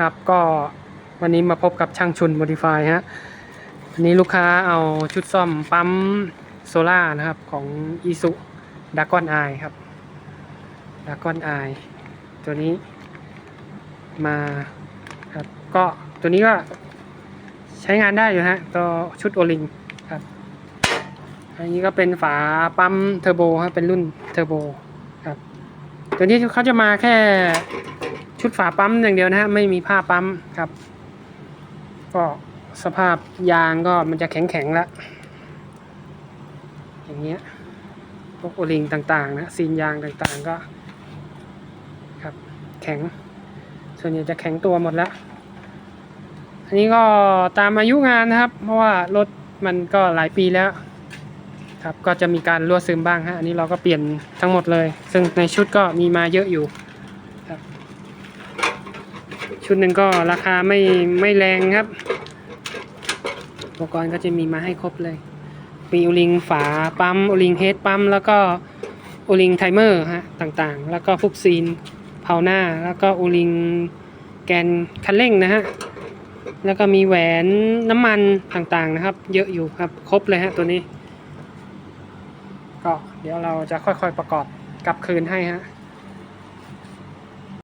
ครับก็วันนี้มาพบกับช่างชุน Modify ฮะวันนี้ลูกค้าเอาชุดซ่อมปั๊มโซล่านะครับของอีสุดากอนไอครับดากอนไอตัวนี้มาครับก็ตัวนี้ก็ใช้งานได้อยู่ฮะตัวชุดโอลิงครับอันนี้ก็เป็นฝาปั๊มเทอร์โบครับเป็นรุ่นเทอร์โบครับตัวนี้เขาจะมาแค่ ชุดฝาปั๊มอย่างเดียวนะฮะไม่มีผ้าปั๊มครับ ก็สภาพยางก็มันจะแข็งแข็งๆแล้ว อย่างเงี้ยพวกโอลิงต่างๆนะซีนยางต่างๆก็ครับแข็ง ส่วนใหญ่จะแข็งตัวหมดแล้ว อันนี้ก็ตามอายุงานนะครับ เพราะว่ารถมันก็หลายปีแล้วครับก็จะมีการรั่วซึมบ้างฮะอันนี้เราก็เปลี่ยนทั้งหมดเลย ซึ่งในชุดก็มีมาเยอะอยู่ ชุดหนึ่งก็ราคาไม่ไม่แรงครับ อุปกรณ์ก็จะมีมาให้ครบเลย มีโอลิงฝาปั๊มโอลิงเฮดปั๊มแล้วก็โอลิงไทเมอร์ฮะต่างๆ แล้วก็พวกซีนเผาหน้า แล้วก็โอลิงแกนคันเร่งนะฮะแล้วก็มีแหวนน้ำมันต่างๆนะครับ เยอะอยู่ครับครบเลยฮะตัวนี้ ก็เดี๋ยวเราจะค่อยๆประกอบกลับคืนให้ฮะ